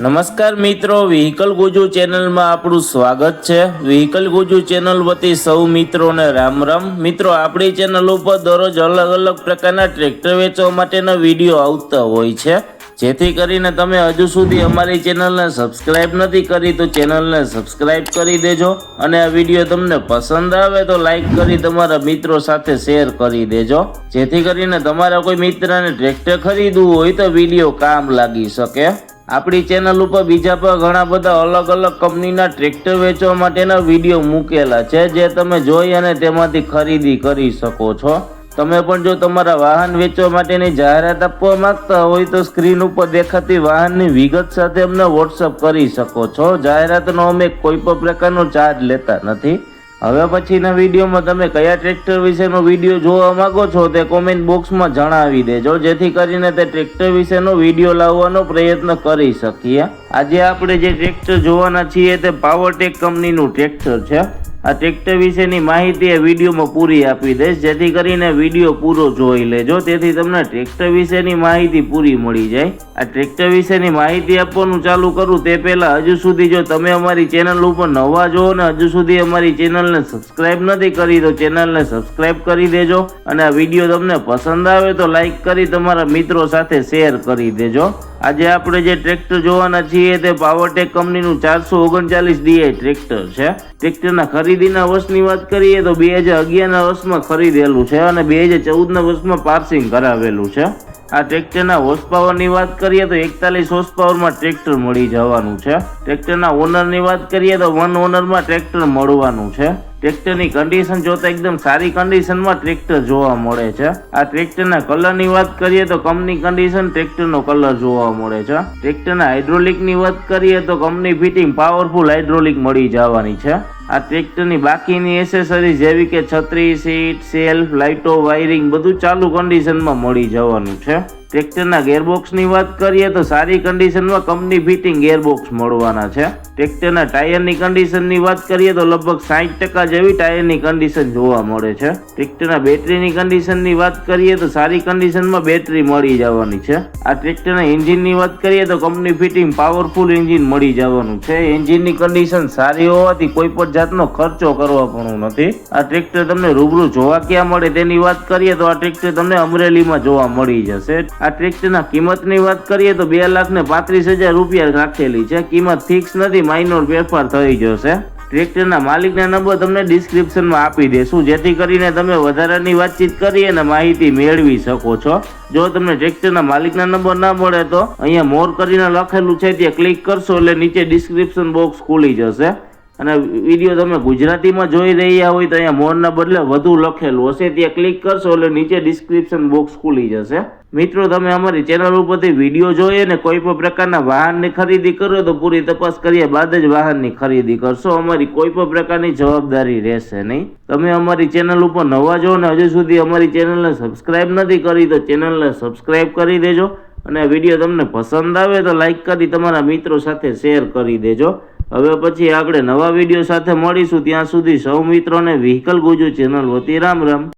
નમસ્કાર મિત્રો વ્હીકલ ગુજુ ચેનલમાં આપણું સ્વાગત છે. વ્હીકલ ગુજુ ચેનલ વતી સૌ મિત્રોને રામ રામ. મિત્રો, આપણી ચેનલ ઉપર દરરોજ અલગ અલગ પ્રકારના ટ્રેક્ટર વેચવા માટેના વીડિયો આવતા હોય છે. જેથી કરીને તમે હજુ સુધી અમારી ચેનલને સબસ્ક્રાઇબ નથી કરી, તો ચેનલને સબસ્ક્રાઇબ કરી દેજો. અને આ વીડિયો તમને પસંદ આવે, તો લાઈક કરી તમારા મિત્રો સાથે શેર કરી દેજો. જેથી કરીને તમારા કોઈ મિત્રને ટ્રેક્ટર ખરીદવું હોય, તો વીડિયો કામ લાગી શકે. આપણી ચેનલ ઉપર બીજા પણ ઘણા બધા અલગ અલગ કંપનીના ટ્રેક્ટર વેચવા માટેના વીડિયો મૂકેલા છે, જે તમે જોઈ અને તેમાંથી ખરીદી કરી શકો છો. તમે પણ જો તમારા વાહન વેચવા માટેની જાહેરાત આપવા માંગતા હોય તો સ્ક્રીન ઉપર દેખાતી વાહનની વિગત સાથે અમને વોટ્સઅપ કરી શકો છો. જાહેરાતનો અમે કોઈ પણ પ્રકારનો ચાર્જ લેતા નથી. હવે પછીના વિડીયોમાં તમે કયા ટ્રેક્ટર વિશેનો વીડિયો જોવા માંગો છો તે કોમેન્ટ બોક્સમાં જણાવી દેજો, જેથી કરીને તે ટ્રેક્ટર વિશેનો વીડિયો લાવવાનો પ્રયત્ન કરી શકીએ. આજે આપણે જે ટ્રેક્ટર જોવાના છીએ તે પાવરટેક કંપનીનું ટ્રેક્ટર છે. આ ટ્રેક્ટર વિશેની માહિતી એ વિડીયોમાં પૂરી આપી દઈશ. જેથી કરીને વીડિયો પૂરો જોઈ લેજો. તેથી તમને ટ્રેક્ટર વિશેની માહિતી પૂરી મળી જાય. આ ટ્રેક્ટર વિશેની માહિતી આપવાનું ચાલુ કરું તે પહેલાં હજુ સુધી જો તમે અમારી ચેનલ ઉપર નવા જો અને હજુ સુધી અમારી ચેનલને સબસ્ક્રાઇબ નથી કરી, તો ચેનલને સબસ્ક્રાઇબ કરી દેજો. અને આ વીડિયો તમને પસંદ આવે તો લાઇક કરી તમારા મિત્રો સાથે શેર કરી દેજો. આજે આપણે જે ટ્રેક્ટર જોવાના છીએ તે પાવરટેક કંપનીનું ચારસો ઓગણચાલીસ ડીઆઈ ટ્રેક્ટર છે. ટ્રેક્ટરના ખરીદીના વર્ષની વાત કરીએ તો બે હજાર અગિયારના વર્ષમાં ખરીદેલું છે અને બે હજાર ચૌદના વર્ષમાં પાર્સિંગ કરાવેલું છે. આ ટ્રેક્ટરના હોર્સ પાવરની વાત કરીએ તો એકતાલીસ હોર્સ પાવરમાં ટ્રેક્ટર મળી જવાનું છે. ટ્રેક્ટરના ઓનરની વાત કરીએ તો વન ઓનરમાં ટ્રેક્ટર મળવાનું છે. ટ્રેક્ટરની કન્ડિશન જોતા એકદમ સારી કન્ડિશનમાં ટ્રેક્ટર જોવા મળે છે. આ ટ્રેક્ટરના કલરની વાત કરીએ તો કંપની કન્ડિશન ટ્રેક્ટરનો કલર જોવા મળે છે. ટ્રેક્ટરના હાઇડ્રોલિકની વાત કરીએ તો કંપની ફિટિંગ પાવરફુલ હાઇડ્રોલિક મળી જવાની છે. આ ટ્રેક્ટરની બાકીની એસેસરી જેવી કે છત્રી, સીટ, સેલ્ફ, લાઇટો વાયરિંગ બધું ચાલુ કન્ડિશનમાં મળી જવાનું છે. ટ્રેક્ટરના ગેરબોક્સની વાત કરીએ તો સારી કન્ડિશનમાં કંપની ફિટિંગ ગેરબોક્સ મળવાના છે. ટ્રેક્ટરના ટાયરની કન્ડિશનની વાત કરીએ તો લગભગ સાઠ ટકા જેવી ટાયરની કન્ડિશન જોવા મળે છે. ટ્રેક્ટરના બેટરીની કન્ડિશનની વાત કરીએ તો સારી કન્ડિશનમાં બેટરી મળી જવાની છે. આ ટ્રેક્ટરના એન્જિનની વાત કરીએ તો કંપની ફિટિંગ પાવરફુલ એન્જિન મળી જવાનું છે. એન્જિનની કન્ડિશન સારી હોવાથી કોઈ પણ જાતનો ખર્ચો કરવા પણ નથી. આ ટ્રેક્ટર તમને રૂબરૂ જોવા ક્યાં મળે તેની વાત કરીએ તો આ ટ્રેક્ટર તમને અમરેલીમાં જોવા મળી જશે. આ ટ્રેક્ટરના કિંમતની વાત કરીએ તો બે લાખ ને પાંત્રીસ હજાર રૂપિયા રાખેલી છે. કિંમત ફિક્સ નથી માઇનોર ફેરફાર થઈ જશે ટ્રેક્ટરના માલિકના નંબર તમને ડિસ્ક્રિપ્શનમાં આપી દેશું જેથી કરીને તમે વધારાની વાતચીત કરી અને માહિતી મેળવી શકો છો. જો તમને ટ્રેક્ટરના માલિકના નંબર ના મળે તો અહીંયા મોર કરીને લખેલું છે, ત્યાં ક્લિક કરશો એટલે નીચે ડિસ્ક્રિપ્શન બોક્સ ખુલી જશે. અને વીડિયો તમે ગુજરાતીમાં જોઈ રહ્યા હોય તો અહીંયા મોરના બદલે વધુ લખેલું હશે. ત્યાં ક્લિક કરશો એટલે નીચે ડિસ્ક્રિપ્શન બોક્સ ખુલી જશે. મિત્રો, તમે અમારી ચેનલ ઉપરથી વીડિયો જોઈએ ને કોઈ પણ પ્રકારના વાહનની ખરીદી કરો તો પૂરી તપાસ કર્યા બાદ જ વાહનની ખરીદી કરશો. અમારી કોઈ પણ પ્રકારની જવાબદારી રહેશે નહીં. તમે અમારી ચેનલ ઉપર નવા જો ને હજુ સુધી અમારી ચેનલને સબસ્ક્રાઇબ નથી કરી તો ચેનલને સબસ્ક્રાઇબ કરી દેજો. અને વીડિયો તમને પસંદ આવે તો લાઈક કરી તમારા મિત્રો સાથે શેર કરી દેજો. હવે પછી આપણે નવા વીડિયો સાથે મળીશું. ત્યાં સુધી સૌ મિત્રોને વ્હીકલ ગુજુ ચેનલ વતી રામ રામ.